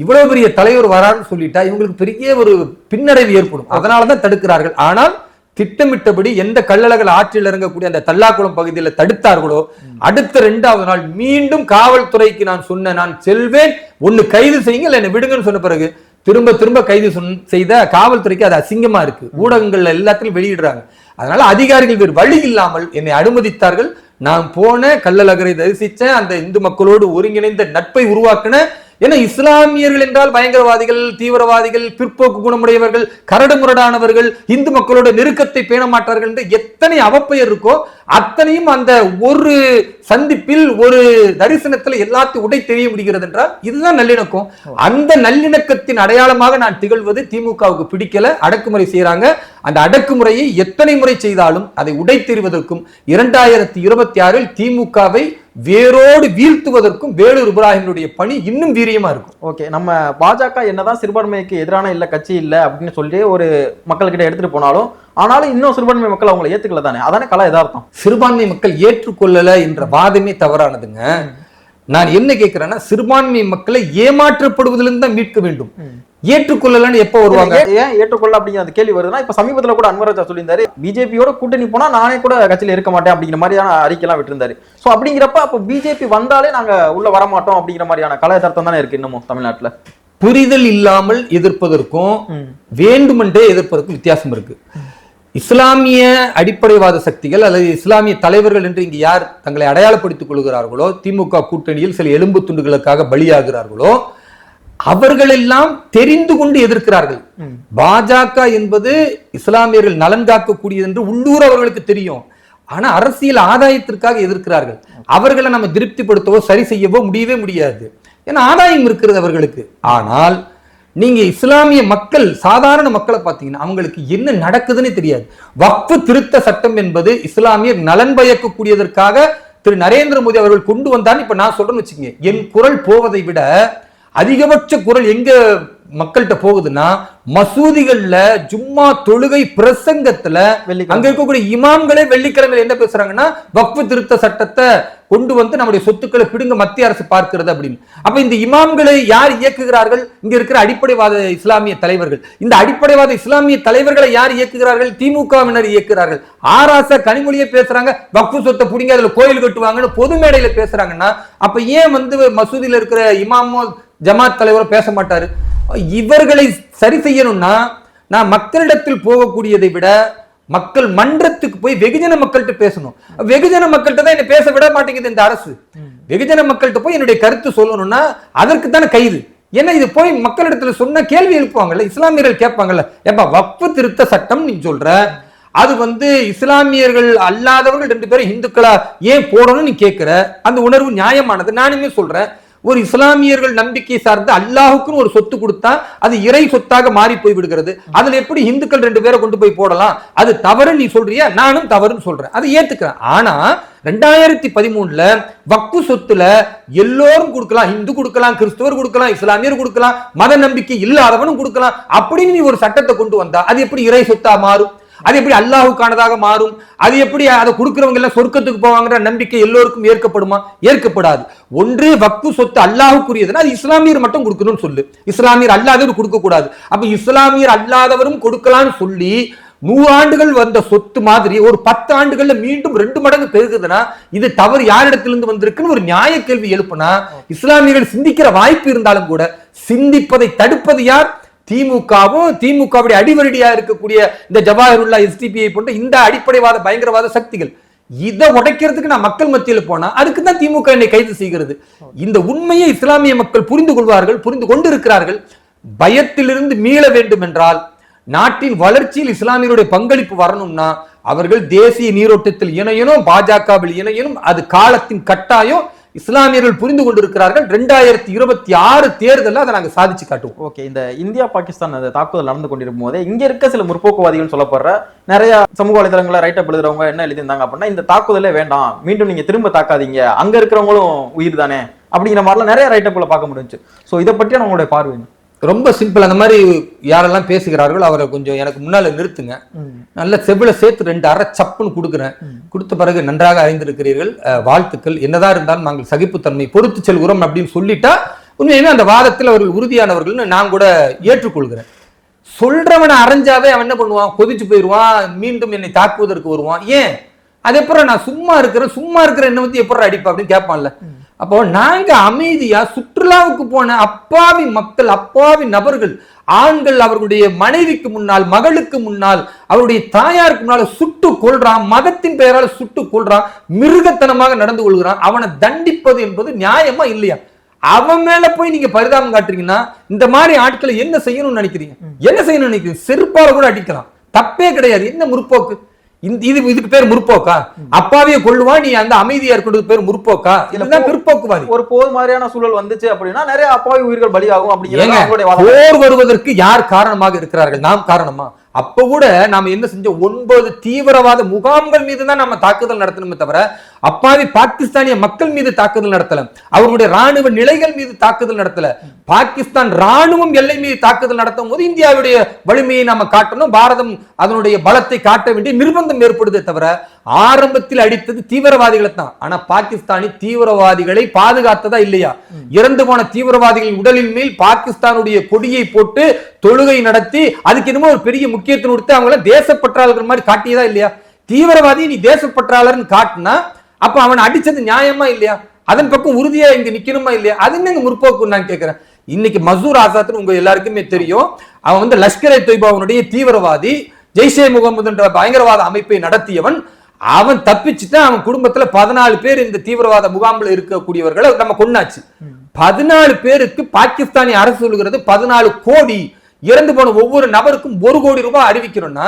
இவ்வளவு பெரிய தலைவர் வரான்னு சொல்லிட்டா இவங்களுக்கு பெரிய ஒரு பின்னடைவு ஏற்படும். அதனாலதான் தடுக்கிறார்கள். ஆனால் திட்டமிட்டபடி எந்த கள்ளழகர் ஆற்றில் இறங்கக்கூடிய அந்த தல்லாக்குளம் பகுதியில் தடுத்தார்களோ அடுத்த ரெண்டாவது நாள் மீண்டும் காவல்துறைக்கு நான் சொன்ன நான் செல்வேன் ஒன்னு கைது செய்யுங்க இல்லை என்னை விடுங்கன்னு சொன்ன பிறகு திரும்ப திரும்ப கைது செய்த காவல்துறைக்கு அது அசிங்கமா இருக்கு. ஊடகங்கள்ல எல்லாத்திலும் வெளியிடுறாங்க. அதனால அதிகாரிகள் வேறு வழி இல்லாமல் என்னை அனுமதித்தார்கள். நான் போன கள்ளழகரை தரிசிச்சேன். அந்த இந்து மக்களோடு ஒருங்கிணைந்த நட்பை உருவாக்கின ஏன்னா இஸ்லாமியர்கள் என்றால் பயங்கரவாதிகள் தீவிரவாதிகள் பிற்போக்கு குணமுடையவர்கள் கரடுமுரடானவர்கள் இந்து மக்களோட நெருக்கத்தை பேண மாட்டார்கள் என்று எத்தனை அவப்பெயர் இருக்கோ அத்தனையும் அந்த ஒரு சந்திப்பில் ஒரு தரிசனத்தில் எல்லாத்தையும் உடை தெரிய முடிகிறது என்றால் இதுதான் நல்லிணக்கம். அந்த நல்லிணக்கத்தின் அடையாளமாக நான் திகழ்வது திமுகவுக்கு பிடிக்கல அடக்குமுறை செய்யறாங்க அந்த அடக்குமுறையை எத்தனை முறை செய்தாலும் அதை உடை தெரிவதற்கும் இரண்டாயிரத்தி இருபத்தி ஆறில் திமுகவை வேரோடு வீழ்த்துவதற்கும் வேலூர் இப்ராஹிமுடைய பணி இன்னும் வீரியமா இருக்கும். ஓகே நம்ம பாஜக என்னதான் சிறுபான்மைக்கு எதிரான இல்ல கட்சி இல்ல அப்படின்னு சொல்லி ஒரு மக்கள்கிட்ட எடுத்துட்டு போனாலும் ஆனாலும் இன்னும் சிறுபான்மை மக்கள் அவங்களை ஏத்துக்கல தானே? அதானே கலா யதார்த்தம். சிறுபான்மை மக்கள் ஏற்றுக்கொள்ளல என்ற வாதமே தவறானதுங்க. நான் என்ன கேட்கிறேன்னா சிறுபான்மை மக்களை ஏமாற்றப்படுவதிலிருந்து தான் மீட்க வேண்டும். ஏற்றுக்கொள்ளலன்னு எப்ப வருவாங்க? ஏன் ஏற்றுக்கொள்ள அப்படிங்கிற அந்த கேள்வி வருதுன்னா இப்ப சமீபத்துல கூட அன்வராஜா சொல்லியிருந்தாரு பிஜேபியோட கூட்டணி போனா நானே கூட கட்சியில இருக்க மாட்டேன் அப்படிங்கிற மாதிரியான அறிக்கைலாம் விட்டிருந்தாரு. சோ அப்படிங்கிறப்ப அப்போ பிஜேபி வந்தாலே நாங்க உள்ள வர மாட்டோம் அப்படிங்கிற மாதிரியான கலா யதார்த்தம் தானே இருக்கு இன்னமும் தமிழ்நாட்டுல? புரிதல் இல்லாமல் எதிர்ப்பதற்கும் வேண்டுமென்றே எதிர்ப்பதற்கும் வித்தியாசம் இருக்கு. இஸ்லாமிய அடிப்படைவாத சக்திகள் அல்லது இஸ்லாமிய தலைவர்கள் என்று இங்கு யார் தங்களை அடையாளப்படுத்திக் கொள்கிறார்களோ திமுக கூட்டணியில் சில எலும்பு துண்டுகளுக்காக பலியாகிறார்களோ அவர்களெல்லாம் தெரிந்து கொண்டு எதிர்க்கிறார்கள். பாஜக என்பது இஸ்லாமியர்கள் நலன் காக்கக்கூடியது என்று உள்ளூர் அவர்களுக்கு தெரியும். ஆனா அரசியல் ஆதாயத்திற்காக எதிர்க்கிறார்கள். அவர்களை நம்ம திருப்திப்படுத்தவோ சரி செய்யவோ முடியவே முடியாது. ஏன்னா ஆதாயம் இருக்கிறது அவர்களுக்கு. ஆனால் நீங்க இஸ்லாமிய மக்கள் சாதாரண மக்களை பார்த்தீங்கன்னா அவங்களுக்கு என்ன நடக்குதுன்னு தெரியாது. வக்ஃபு திருத்த சட்டம் என்பது இஸ்லாமியர் நலன் பயக்கக்கூடியதற்காக திரு நரேந்திர மோடி அவர்கள் கொண்டு வந்தான்னு இப்ப நான் சொல்றேன்னு வச்சுக்கோங்க. என் குரல் போவதை விட அதிகபட்ச குரல் எங்க மக்கள்கிட்ட போகுதுன்னா மசூதிகள்ல ஜும்மா தொழுகை பிரசங்கத்துல வெள்ளிக்கிழமை. அங்க இருக்கக்கூடிய இமாம்களே வெள்ளிக்கிழமையில என்ன பேசுறாங்கன்னா வக்ஃபு திருத்த சட்டத்தை கொண்டு வந்து நம்முடைய சொத்துக்களை பிடுங்க மத்திய அரசு பார்க்கிறது அப்படின்னு. அப்ப இந்த இமாம்களை யார் இயக்குகிறார்கள்? இங்க இருக்கிற அடிப்படைவாத இஸ்லாமிய தலைவர்கள். இந்த அடிப்படைவாத இஸ்லாமிய தலைவர்களை யார் இயக்குகிறார்கள்? திமுகவினர் இயக்குகிறார்கள். ஆராச கனிமொழியே பேசுறாங்க வக்ஃபு சொத்தை பிடிங்க அதுல கோயில் கட்டுவாங்கன்னு பொது மேடையில பேசுறாங்கன்னா அப்ப ஏன் வந்து மசூதியில இருக்கிற இமாமோ ஜமாத் தலைவரும் பேச மாட்டார். இவர்களை சரி செய்யணும்னா நான் மக்களிடத்தில் போகக்கூடியதை விட மக்கள் மன்றத்துக்கு போய் வெகுஜன மக்கள்கிட்ட பேசணும். வெகுஜன மக்கள்கிட்ட தான் என்னை பேச விட மாட்டேங்குது இந்த அரசு. வெகுஜன மக்கள்கிட்ட போய் என்னுடைய கருத்து சொல்லணும்னா அதற்கு தானே கைது. ஏன்னா இது போய் மக்களிடத்துல சொன்ன கேள்வி எழுப்புவாங்கல்ல இஸ்லாமியர்கள் கேட்பாங்கல்ல ஏப்பா வக்ஃபு திருத்த சட்டம் நீ சொல்ற? அது வந்து இஸ்லாமியர்கள் அல்லாதவர்கள் ரெண்டு பேரும் இந்துக்களா ஏன் போடணும்னு நீ கேட்கிற? அந்த உணர்வு நியாயமானது. நானுமே சொல்றேன் ஒரு இஸ்லாமியர்கள் நம்பிக்கை சார்ந்து அல்லாஹுக்குன்னு ஒரு சொத்து கொடுத்தா அது இறை சொத்தாக மாறி போய் விடுகிறது. அதுல எப்படி இந்துக்கள் ரெண்டு பேரை கொண்டு போய் போடலாம்? அது தவறு நீ சொல்றியா? நானும் தவறுன்னு சொல்றேன். அதை ஏத்துக்கிறேன். ஆனா ரெண்டாயிரத்தி பதிமூணுல வக்கு சொத்துல எல்லோரும் கொடுக்கலாம். இந்து கொடுக்கலாம் கிறிஸ்துவர் கொடுக்கலாம் இஸ்லாமியர் கொடுக்கலாம் மத நம்பிக்கை இல்லாதவனும் கொடுக்கலாம். அப்படின்னு நீ ஒரு சட்டத்தை கொண்டு வந்தா அது எப்படி இறை சொத்தா மாறும்? அது எப்படி அல்லாஹுக்கானதாக மாறும்? அது எப்படி அதை கொடுக்கிறவங்க எல்லாம் சொர்க்கத்துக்கு போவாங்கன்ற நம்பிக்கை எல்லோருக்கும் ஏற்கப்படுமா? ஏற்கப்படாது. ஒன்று வக்ஃபு சொத்து அல்லாஹுக்குரியதுன்னா அது இஸ்லாமியர் மட்டும் கொடுக்கணும்னு சொல்லு. இஸ்லாமியர் அல்லாதவர் கொடுக்க கூடாது அப்ப இஸ்லாமியர் அல்லாதவரும் கொடுக்கலாம்னு சொல்லி நூறாண்டுகள் வந்த சொத்து மாதிரி ஒரு பத்து ஆண்டுகள்ல மீண்டும் ரெண்டு மடங்கு பெருகுதுன்னா இது தவறு யாரிடத்திலிருந்து வந்திருக்குன்னு ஒரு நியாய கேள்வி எழுப்புனா இஸ்லாமியர்கள் சிந்திக்கிற வாய்ப்பு இருந்தாலும் கூட சிந்திப்பதை தடுப்பது யார்? திமுகவும் திமுகவுடைய அடிவரடியா இருக்கக்கூடிய இந்த ஜவாஹருல்லா எஸ்டிபிஐ போன்ற இந்த அடிப்படைவாத பயங்கரவாத சக்திகள் இதை உடைக்கிறதுக்கு நான் மக்கள் மத்தியில் போனா அதுக்கு தான் திமுக என்னை கைது செய்கிறது. இந்த உண்மையை இஸ்லாமிய மக்கள் புரிந்து கொள்வார்கள் புரிந்து கொண்டிருக்கிறார்கள். பயத்திலிருந்து மீள வேண்டும் என்றால் நாட்டின் வளர்ச்சியில் இஸ்லாமியருடைய பங்களிப்பு வரணும்னா அவர்கள் தேசிய நீரோட்டத்தில் இணையணும் பாஜகவில் இணையணும் அது காலத்தின் கட்டாயம் இஸ்லாமியர்கள் புரிந்து கொண்டிருக்கிறார்கள். ரெண்டாயிரத்தி இருபத்தி ஆறு தேர்தலில் அதை நாங்கள் சாதிச்சு காட்டுவோம். ஓகே இந்த இந்தியா பாகிஸ்தான் அந்த தாக்குதல் நடந்து கொண்டிருக்கும் போதே இங்க இருக்க சில முற்போக்குவாதிகள் சொல்லப்படுற நிறைய சமூக வலைதளங்களை ரைட்டப் எழுதுறவங்க என்ன எழுதியிருந்தாங்க அப்படின்னா இந்த தாக்குதலே வேண்டாம் மீண்டும் நீங்க திரும்ப தாக்காதீங்க அங்க இருக்கிறவங்களும் உயிர் தானே அப்படிங்கிற மாதிரிலாம் நிறைய ரைட்டப்புகளை பார்க்க முடிஞ்சுச்சு. ஸோ இதை பற்றியான உங்களுடைய பார்வை ரொம்ப சிம்பிள். அந்த மாதிரி யாரெல்லாம் பேசுகிறார்களோ அவரை கொஞ்சம் எனக்கு முன்னால நிறுத்துங்க. நல்ல செவில சேர்த்து ரெண்டு அரை சப்புன்னு கொடுக்குறேன். கொடுத்த பிறகு நன்றாக அறிந்திருக்கிறீர்கள். வாழ்த்துக்கள். என்னதான் இருந்தாலும் நாங்கள் சகிப்புத்தன்மை பொறுத்து செல்கிறோம் அப்படின்னு சொல்லிட்டா உண்மையுமே அந்த வாதத்தில் அவர்கள் உறுதியானவர்கள்னு நான் கூட ஏற்றுக்கொள்கிறேன். சொல்றவனை அரைஞ்சாவே அவன் என்ன பண்ணுவான்? கொதிச்சு போயிடுவான். மீண்டும் என்னை தாக்குவதற்கு வருவான். ஏன்? அது எப்பறம் நான் சும்மா இருக்கிறேன். சும்மா இருக்கிற என்ன வந்து எப்பறம் அடிப்பா அப்படின்னு கேட்பான்ல. அப்போ நாங்க அமைதியா சுற்றுலாவுக்கு போன அப்பாவி மக்கள் அப்பாவி நபர்கள் ஆண்கள் அவர்களுடைய மனைவிக்கு முன்னால் மகளுக்கு முன்னால் அவருடைய தாயாருக்கு முன்னால் சுட்டு கொள்றான் மதத்தின் பெயரால் சுட்டு கொள்றான் மிருகத்தனமாக நடந்து கொள்கிறான் அவனை தண்டிப்பது என்பது நியாயமா இல்லையா? அவன் மேல போய் நீங்க பரிதாபம் காட்டுறீங்கன்னா இந்த மாதிரி ஆட்களை என்ன செய்யணும்னு நினைக்கிறீங்க? என்ன செய்யணும்னு நினைக்கிறீங்க? செருப்பால கூட அடிக்கலாம். தப்பே கிடையாது. என்ன முற்போக்கு? இது இதுக்கு பேர் முற்போக்கா? அப்பாவிய கொள்ளுவான் நீ அந்த அமைதியா இருக்கிறது பேர் முற்போக்கா? இதுதான் பிற்போக்குவாதி. ஒரு போர் மாதிரியான சூழல் வந்துச்சு அப்படின்னா நிறைய அப்பாவி உயிர்கள் பலியாகும் வாதம். போர் வருவதற்கு யார் காரணமாக இருக்கிறார்கள்? நாம் காரணமா? அப்ப கூட நாம என்ன செஞ்சோம்? ஒன்பது தீவிரவாத முகாம்கள் மீது தான் நம்ம தாக்குதல் நடத்தணுமே தவிர அப்பாவி பாகிஸ்தானிய மக்கள் மீது தாக்குதல் நடத்தல. அவர்களுடைய ராணுவ நிலைகள் மீது தாக்குதல் நடத்தல. பாகிஸ்தான் ராணுவம் எல்லை மீது தாக்குதல் நடத்தும் போது இந்தியாவுடைய வலிமையை நாம காட்டணும். பாரதம் அதனுடைய பலத்தை காட்ட வேண்டிய நிர்பந்தம் ஏற்படுதே தவிர ஆரம்பத்தில் அடித்தது தீவிரவாதிகளை தான். ஆனா பாகிஸ்தானி தீவிரவாதிகளை பாதுகாத்ததா இல்லையா? இறந்து போன தீவிரவாதிகளின் உடலின் மேல் பாகிஸ்தானுடைய கொடியை போட்டு தொழுகை நடத்தி அதுக்கு என்னமோ ஒரு பெரிய முக்கியத்துவம் கொடுத்து அவங்கள தேசப்பற்றாளர்கள் மாதிரி காட்டியதா இல்லையா? தீவிரவாதி நீ தேசப்பற்றாளர்னு காட்டினா அப்ப அவன் அடிச்சது நியாயமா இல்லையா? அதன் பக்கம் உறுதியா இங்க நிக்கணுமா இல்லையா? அது என்னங்க முற்போக்கு நான் கேட்கிறேன் இன்னைக்கு மசூர் ஆசாத்னு உங்க எல்லாருக்குமே தெரியும். அவன் வந்து லஷ்கர் தொய்பாவனுடைய தீவிரவாதி ஜெய்ஷே முகமதுன்ற பயங்கரவாத அமைப்பை நடத்தியவன். அவன் தப்பிச்சுட்டு அவன் குடும்பத்துல பதினாலு பேர் இந்த தீவிரவாத முகாமில் இருக்கக்கூடியவர்களை நம்ம கொண்டாச்சு பதினாலு பேருக்கு பாகிஸ்தானி அரசு சொல்கிறது பதினாலு கோடி இறந்து போன ஒவ்வொரு நபருக்கும் ஒரு கோடி ரூபாய் அறிவிக்கிறோம்னா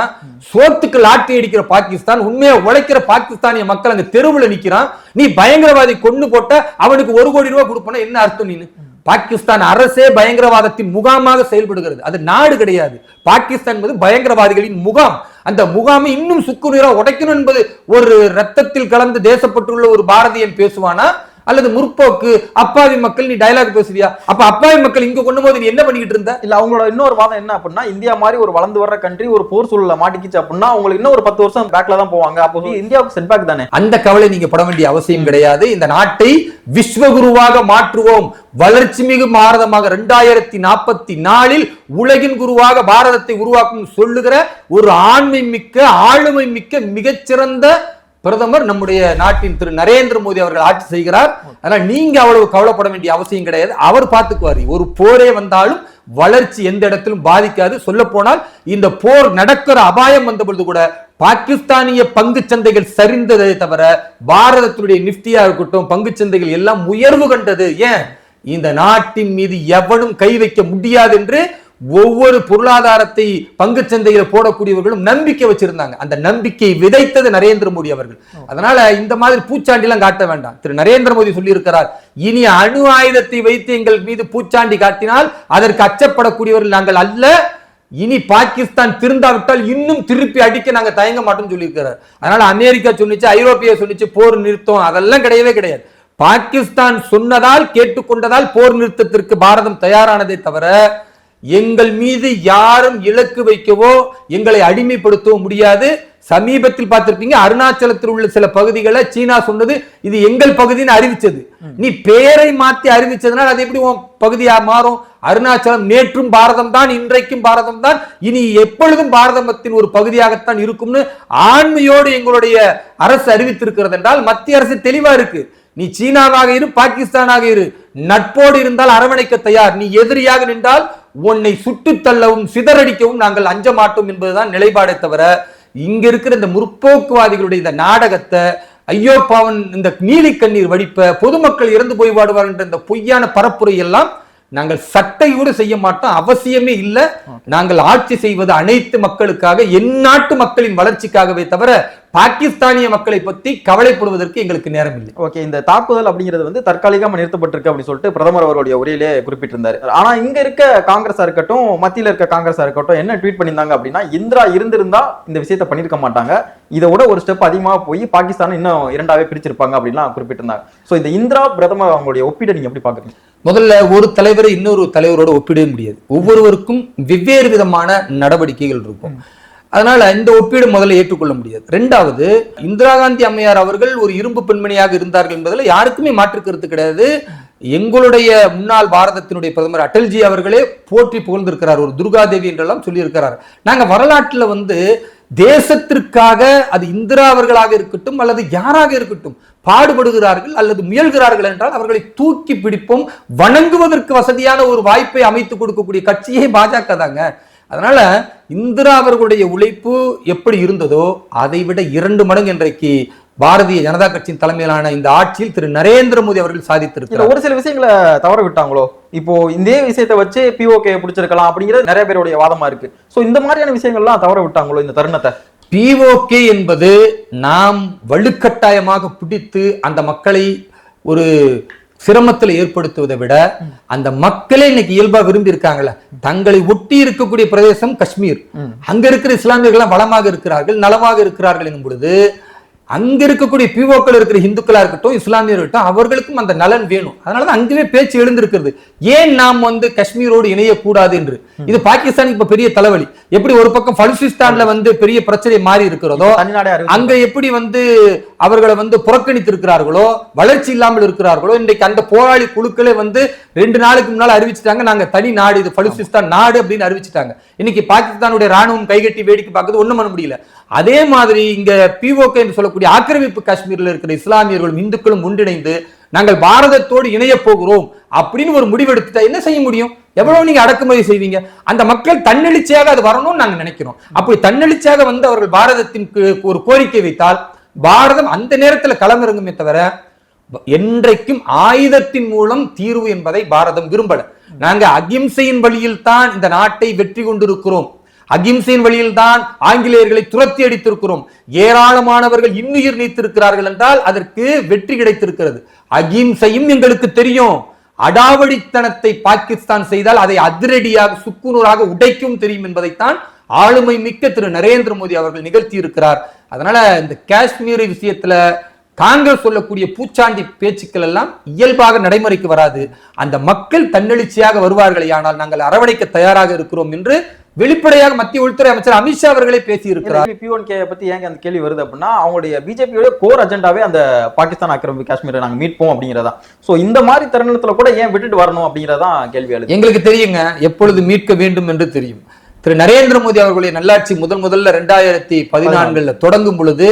சோத்துக்கு லாட்டி அடிக்கிற பாகிஸ்தான் உண்மையா உழைக்கிற பாகிஸ்தானிய மக்கள் அங்க தெருவுல நிக்கிறான். நீ பயங்கரவாதி கொண்டு போட்ட அவனுக்கு ஒரு கோடி ரூபாய் கொடுப்பனா என்ன அர்த்தம் நீனு? பாகிஸ்தான் அரசே பயங்கரவாதத்தின் முகாமாக செயல்படுகிறது. அது நாடு கிடையாது. பாகிஸ்தான் என்பது பயங்கரவாதிகளின் முகாம். அந்த முகாமை இன்னும் சுக்குநீரா உடைக்கணும் என்பது ஒரு ரத்தத்தில் கலந்து தேசப்பட்டுள்ள ஒரு பாரதியன் பேசுவானா? அல்லது முற்போக்கு அப்பாவி மக்கள் நீ டயலாக் பேசுவியா? அப்ப அப்பாவி மக்கள் இங்க கொண்டு போது நீ என்ன பண்ணிக்கிட்டு இருந்த? இல்ல அவங்களோட இன்னொரு வாதம் என்ன அப்படின்னா இந்தியா மாதிரி ஒரு வளர்ந்து வர்ற கண்ட்ரி ஒரு போர் சூழல மாட்டிக்கிச்சு அப்படின்னா அவங்களுக்கு இன்னும் ஒரு பத்து வருஷம் பேக்ல தான் போவாங்க. அப்போ இந்தியாவுக்கு செட் பேக் தானே? அந்த கவலை நீங்க பட வேண்டிய அவசியம் கிடையாது. இந்த நாட்டை விஸ்வகுருவாக மாற்றுவோம். வளர்ச்சி மிகு பாரதமாக இரண்டாயிரத்தி நாற்பத்தி நாலில் உலகின் குருவாக பாரதத்தை உருவாக்கும் சொல்லுகிற ஒரு ஆண்மை மிக்க ஆளுமை மிக்க மிகச்சிறந்த பிரதமர் நம்முடைய நாட்டின் திரு நரேந்திர மோடி அவர்கள் ஆட்சி செய்கிறார். அதனால நீங்க அவ்வளவு கவலைப்பட வேண்டிய அவசியம் கிடையாது. அவர் பார்த்துக்குவார். ஒரு போரே வந்தாலும் வளர்ச்சி எந்த இடத்திலும் பாதிக்காது. சொல்ல போனால் இந்த போர் நடக்கிற அபாயம் வந்த பொழுது கூட பாகிஸ்தானிய பங்கு சந்தைகள் சரிந்ததை தவிர பாரதத்துடைய நிப்தியா இருக்கட்டும் பங்கு சந்தைகள் எல்லாம் உயர்வு கண்டது. ஏன்? இந்த நாட்டின் மீது எவனும் கை வைக்க முடியாது என்று ஒவ்வொரு பொருளாதாரத்தை பங்கு சந்தையில் போடக்கூடியவர்களும் நம்பிக்கை வச்சிருந்தாங்க. அந்த நம்பிக்கையை விதைத்தது நரேந்திர மோடி அவர்கள். அதனால இந்த மாதிரி பூச்சாண்டிலாம் காட்ட வேண்டாம். திரு நரேந்திர மோடி சொல்லியிருக்கிறார் இனி அணு ஆயுதத்தை வைத்து எங்கள் மீது பூச்சாண்டி காட்டினால் அதற்கு அச்சப்படக்கூடியவர்கள் நாங்கள் அல்ல. இனி பாகிஸ்தான் திருந்தாவிட்டால் இன்னும் திருப்பி அடிக்க நாங்க தயங்க மாட்டோம்னு சொல்லியிருக்கிறார். அதனால அமெரிக்கா சொன்னிச்சு ஐரோப்பியா சொன்னிச்சு போர் நிறுத்தம் அதெல்லாம் கிடையவே கிடையாது. பாகிஸ்தான் சொன்னதால் கேட்டுக்கொண்டதால் போர் நிறுத்தத்திற்கு பாரதம் தயாரானதே தவிர எங்கள் மீது யாரும் இலக்கு வைக்கவோ எங்களை அடிமைப்படுத்தவோ முடியாது. சமீபத்தில் பார்த்திருப்பீங்க அருணாச்சலத்தில் உள்ள சில பகுதிகளை சீனா சொன்னது இது எங்கள் பகுதின்னு அறிவிச்சது. நீ பேரை மாத்தி அறிவிச்சதுனால அது எப்படி உன் பகுதியா மாறும்? அருணாச்சலம் நேற்றும் பாரதம் தான் இன்றைக்கும் பாரதம் தான் இனி எப்பொழுதும் பாரதத்தின் ஒரு பகுதியாகத்தான் இருக்கும்னு ஆண்மையோடு எங்களுடைய அரசு அறிவித்திருக்கிறது என்றால் மத்திய அரசு தெளிவா இருக்கு. நீ சீனாவாக இரு பாகிஸ்தானாக இரு. நட்போடு இருந்தால் அரவணைக்க தயார். நீ எதிரியாக நின்றால் உன்னை சுட்டு தள்ளவும் சிதறடிக்கவும் நாங்கள் அஞ்ச மாட்டோம் என்பதுதான் நிலைப்பாடே தவிர இங்க இருக்கிற இந்த முற்போக்குவாதிகளுடைய இந்த நாடகத்தை ஐயோ பாவன் இந்த நீலி கண்ணீர் வடிப்ப பொதுமக்கள் இறந்து போய் வாடுவார் என்ற இந்த பொய்யான பரப்புரை எல்லாம் நாங்கள் சட்டையோடு செய்ய மாட்டோம் அவசியமே இல்லை. நாங்கள் ஆட்சி செய்வது அனைத்து மக்களுக்காக என் நாட்டு மக்களின் வளர்ச்சிக்காகவே தவிர பாகிஸ்தானிய மக்களை பத்தி கவலைப்படுவதற்கு எங்களுக்கு நேரம் இல்லை. ஓகே இந்த தாக்குதல் அப்படிங்கிறது வந்து தற்காலிகமா நிறுத்தப்பட்டிருக்கு அப்படின்னு சொல்லிட்டு பிரதமர் அவருடைய உரையிலே குறிப்பிட்டிருந்தாரு. ஆனா இங்க இருக்க காங்கிரஸா இருக்கட்டும் மத்தியில இருக்க காங்கிரஸா இருக்கட்டும் என்ன ட்வீட் பண்ணியிருந்தாங்க அப்படின்னா இந்திரா இருந்திருந்தா இந்த விஷயத்த பண்ணிருக்க மாட்டாங்க. இதை விட ஒரு ஸ்டெப் அதிகமா போய் பாகிஸ்தான் இன்னும் இரண்டாவே பிரிச்சிருப்பாங்க அப்படின்லாம் குறிப்பிட்டிருந்தாங்க. சோ இந்த இந்திரா பிரதமர் அவங்களுடைய ஒப்பீடை நீங்க எப்படி பாக்குறீங்க? முதல்ல ஒரு தலைவரை இன்னொரு தலைவரோட ஒப்பிடவே முடியாது. ஒவ்வொருவருக்கும் வெவ்வேறு விதமான நடவடிக்கைகள் இருக்கும். அதனால இந்த ஒப்பீடு முதல்ல ஏற்றுக்கொள்ள முடியாது. ரெண்டாவது இந்திரா காந்தி அம்மையார் அவர்கள் ஒரு இரும்பு பெண்மணியாக இருந்தார்கள் என்பதில் யாருக்குமே மாற்று கருத்து கிடையாது. எங்களுடைய முன்னாள் பாரதத்தினுடைய பிரதமர் அடல்ஜி அவர்களே போற்றி புகழ்ந்திருக்கிறார். ஒரு துர்காதேவி என்றெல்லாம் சொல்லியிருக்கிறார். நாங்க வரலாற்றுல வந்து தேசத்திற்காக அது இந்திரா அவர்களாக இருக்கட்டும் அல்லது யாராக இருக்கட்டும் பாடுபடுகிறார்கள் அல்லது முயல்கிறார்கள் என்றால் அவர்களை தூக்கி பிடிப்போம் வணங்குவதற்கு வசதியான ஒரு வாய்ப்பை அமைத்து கொடுக்கக்கூடிய கட்சியே பாஜக தாங்க. அதனால இந்திரா அவர்களுடைய உழைப்பு எப்படி இருந்ததோ அதை விட இரண்டு மடங்கு இன்றைக்கு பாரதிய ஜனதா கட்சியின் தலைமையிலான இந்த ஆட்சியில் திரு நரேந்திர மோடி அவர்கள் சாதித்திருக்கிறார். ஒரு சில விஷயங்களை தவற விட்டாங்களோ இப்போ இதே விஷயத்தை வச்சு பிஓகே பிடிச்சிருக்கலாம் அப்படிங்கிறது நிறைய பேருடைய வாதமா இருக்கு. சோ இந்த மாதிரியான விஷயங்கள்லாம் தவற விட்டாங்களோ இந்த தருணத்தை? பிஓகே என்பது நாம் வலுக்கட்டாயமாக பிடித்து அந்த மக்களை ஒரு சிரமத்தில் ஏற்படுத்துவதை விட அந்த மக்களே இன்னைக்கு இயல்பா விரும்பி இருக்காங்கல்ல தங்களை ஒட்டி இருக்கக்கூடிய பிரதேசம் காஷ்மீர். அங்க இருக்கிற இஸ்லாமியர்கள் வளமாக இருக்கிறார்கள் நலமாக இருக்கிறார்கள் எனும் பொழுது அங்க இருக்கக்கூடிய பிஓக்கள் இருக்கிற இந்துக்களா இருக்கட்டும் இஸ்லாமியர் இருக்கட்டும் அவர்களுக்கும் அந்த நலன் வேணும். அதனாலதான் அங்கேயே பேச்சு எழுந்திருக்கிறது. ஏன் நாம் வந்து காஷ்மீரோடு இணையக்கூடாது என்று? இது பாகிஸ்தானுக்கு இப்ப பெரிய தலைவலி. எப்படி ஒரு பக்கம் பலுசிஸ்தான்ல வந்து பெரிய பிரச்சனை மாறி இருக்கிறதோ அங்க எப்படி வந்து அவர்களை வந்து புறக்கணித்து இருக்கிறார்களோ வளர்ச்சி இல்லாமல் இருக்கிறார்களோ இன்றைக்கு அந்த போராளி குழுக்களே வந்து ரெண்டு நாளுக்கு முன்னால அறிவிச்சிட்டாங்க. நாங்க தனி நாடு இது பலுசிஸ்தான் நாடு அப்படின்னு அறிவிச்சிட்டாங்க. இன்னைக்கு பாகிஸ்தானுடைய ராணுவம் கைகட்டி வேடிக்கை பார்க்கறது ஒண்ணும் பண்ண முடியல. அதே மாதிரி இங்க பிஓகே என்று சொல்லக்கூடிய ஆக்கிரமிப்பு காஷ்மீரில் இருக்கிற இஸ்லாமியர்களும் இந்துக்களும் ஒன்றிணைந்து நாங்கள் பாரதத்தோடு இணைய போகிறோம் அப்படின்னு ஒரு முடிவெடுத்துட்டா என்ன செய்ய முடியும்? எவ்வளவு நீங்க அடக்குமதி செய்வீங்க? அந்த மக்கள் தன்னெழுச்சியாக அது வரணும்னு நாங்க நினைக்கிறோம். அப்படி தன்னெழுச்சியாக வந்து அவர்கள் பாரதத்தின் ஒரு கோரிக்கை வைத்தால் பாரதம் அந்த நேரத்தில் களமிறங்குமே தவிர என்றைக்கும் ஆயுதத்தின் மூலம் தீர்வு என்பதை பாரதம் விரும்பல. நாங்க அகிம்சையின் வழியில் தான் இந்த நாட்டை வெற்றி கொண்டிருக்கிறோம். அகிம்சையின் வழியில் தான் ஆங்கிலேயர்களை துரத்தி அடித்திருக்கிறோம். ஏராளமானவர்கள் இன்னுயிர் நீத்திருக்கிறார்கள் என்றால் அதற்கு வெற்றி கிடைத்திருக்கிறது. அகிம்சையும் எங்களுக்கு தெரியும். அடாவடித்தனத்தை பாகிஸ்தான் செய்தால் அதை அதிரடியாக சுக்குநூறாக உடைக்கும் தெரியும் என்பதைத்தான் ஆளுமை மிக்க திரு நரேந்திர மோடி அவர்கள் நிகழ்த்தி இருக்கிறார் அதனால இந்த காஷ்மீர் விஷயத்துல காங்கிரஸ் சொல்லக்கூடிய பூச்சாண்டி பேச்சுக்கள் எல்லாம் இயல்பாக நடைமுறைக்கு வராது. அந்த மக்கள் தன்னெழுச்சியாக வருவார்களே ஆனால் நாங்கள் அரவணைக்க தயாராக இருக்கிறோம் என்று வெளிப்படையாக மத்திய உள்துறை அமைச்சர் அமித்ஷா அவர்களே பேசியிருக்கிறார். பிஒன் கே பத்தி ஏங்க அந்த கேள்வி வருது அப்படின்னா அவங்களுடைய பிஜேபியோட கோர் அஜெண்டாவே அந்த பாகிஸ்தான் ஆக்கிரமிப்பு காஷ்மீரை நாங்க மீட்போம் அப்படிங்கிறதா சோ இந்த மாதிரி தருணத்துல கூட ஏன் விட்டுட்டு வரணும் அப்படிங்கறதான் கேள்வி எழுது. எங்களுக்கு தெரியுங்க எப்பொழுது மீட்க வேண்டும் என்று தெரியும். திரு நரேந்திர மோடி அவர்களுடைய நல்லாட்சி முதல் முதல்ல ரெண்டாயிரத்தி பதினான்குல தொடங்கும் பொழுது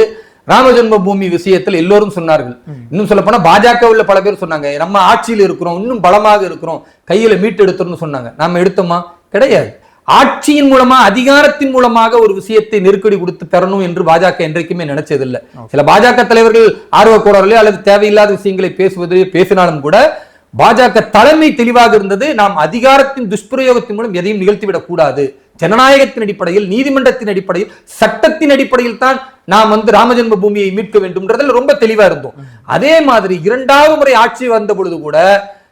ராமஜென்ம பூமி விஷயத்தில் எல்லோரும் சொன்னார்கள். இன்னும் சொல்ல போனா பாஜக உள்ள பல பேர் சொன்னாங்க நம்ம ஆட்சியில் இருக்கிறோம் இன்னும் பலமாக இருக்கிறோம் கையில மீட்டு எடுத்துறோம்னு சொன்னாங்க. நாம எடுத்தோமா? கிடையாது. ஆட்சியின் மூலமா அதிகாரத்தின் மூலமாக ஒரு விஷயத்தை நெருக்கடி கொடுத்து பெறணும் என்று பாஜக என்றைக்குமே நினைச்சதில்லை. சில பாஜக தலைவர்கள் ஆர்வக்கோடர்களே அல்லது தேவையில்லாத விஷயங்களை பேசுவது பேசினாலும் கூட பாஜக தலைமை தெளிவாக இருந்தது நாம் அதிகாரத்தின் துஷ்பிரயோகத்தின் மூலம் எதையும் நிகழ்த்திவிடக் கூடாது. ஜனநாயகத்தின் அடிப்படையில் நீதிமன்றத்தின் அடிப்படையில் சட்டத்தின் அடிப்படையில் தான் நாம் வந்து ராமஜென்ம பூமியை மீட்க வேண்டும்ன்றதுல ரொம்ப தெளிவா இருந்தோம். அதே மாதிரி இரண்டாவது முறை ஆட்சி வந்த பொழுது கூட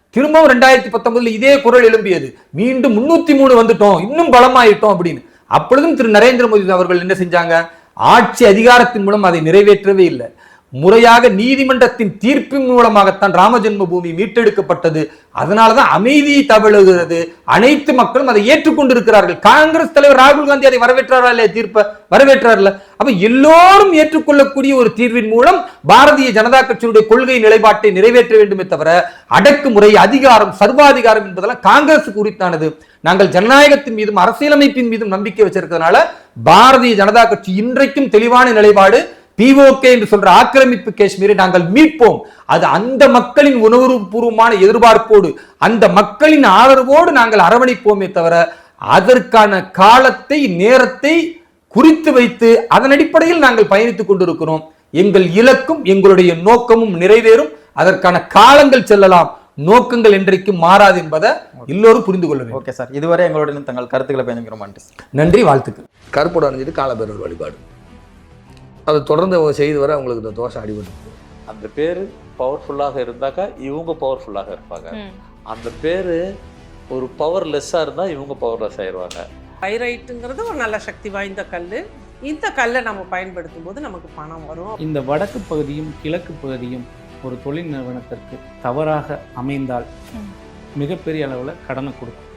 திரும்பவும் ரெண்டாயிரத்தி பத்தொன்பதுல இதே குரல் எழும்பியது. மீண்டும் முன்னூத்தி மூணு வந்துட்டோம். இன்னும் பலமாயிட்டோம் அப்படின்னு. அப்பொழுதும் திரு நரேந்திர மோடி அவர்கள் என்ன செஞ்சாங்க? ஆட்சி அதிகாரத்தின் மூலம் அதை நிறைவேற்றவே இல்லை. முறையாக நீதிமன்றத்தின் தீர்ப்பின் மூலமாகத்தான் ராமஜென்ம பூமி மீட்டெடுக்கப்பட்டது. அதனாலதான் அமைதியை தவழுகிறது. அனைத்து மக்களும் அதை ஏற்றுக்கொண்டிருக்கிறார்கள். காங்கிரஸ் தலைவர் ராகுல் காந்தி அதை வரவேற்றாரா இல்லையா? தீர்ப்பை வரவேற்றார்ல. அப்ப எல்லோரும் ஏற்றுக்கொள்ளக்கூடிய ஒரு தீர்வின் மூலம் பாரதிய ஜனதா கட்சியினுடைய கொள்கை நிலைப்பாட்டை நிறைவேற்ற வேண்டுமே தவிர அடக்குமுறை அதிகாரம் சர்வாதிகாரம் என்பதெல்லாம் காங்கிரசுக்கு உரித்தானது. நாங்கள் ஜனநாயகத்தின் மீதும் அரசியலமைப்பின் மீதும் நம்பிக்கை வச்சிருக்கிறதுனால பாரதிய ஜனதா கட்சி இன்றைக்கும் தெளிவான நிலைப்பாடு பிஓகே என்று சொல்ற ஆக்கிரமிப்பு காஷ்மீரை நாங்கள் மீட்போம். அது அந்த மக்களின் உணர்வுபூர்வமான எதிர்பார்ப்போடு அந்த மக்களின் ஆதரவோடு நாங்கள் அரவணைப்போமே தவிர அதற்கான காலத்தை நேரத்தை குறித்து வைத்து அதன் அடிப்படையில் நாங்கள் பயணித்துக் கொண்டிருக்கிறோம். எங்கள் இலக்கும் எங்களுடைய நோக்கமும் நிறைவேறும். அதற்கான காலங்கள் செல்லலாம். நோக்கங்கள் என்றைக்கும் மாறாது என்பதை எல்லோரும் புரிந்து கொள்ள வேண்டும். Okay sir. இதுவரை எங்களுடன் தங்கள் கருத்துக்களை பயணிக்கிறோம் நன்றி வாழ்த்துக்கள். கருப்போட அணிஞ்சிட்டு காலபேரர் வழிபாடு. அதை தொடர்ந்து அவங்க செய்து வர அவங்களுக்கு இந்த தோஷம் அடிபட்டு அந்த பேர் பவர்ஃபுல்லாக இருந்தாக்கா இவங்க பவர்ஃபுல்லாக இருப்பாங்க. அந்த பேர் ஒரு பவர்லெஸ்ஸாக இருந்தால் இவங்க பவர்லெஸ் ஆயிடுவாங்க பைரைட்டுங்கிறது ஒரு நல்ல சக்தி வாய்ந்த கல் இந்த கல்லை நம்ம பயன்படுத்தும் போது நமக்கு பணம் வரும். இந்த வடக்கு பகுதியும் கிழக்கு பகுதியும் ஒரு தொழில் நிறுவனத்திற்கு தவறாக அமைந்தால் மிகப்பெரிய அளவில் கடனை கொடுக்கும்.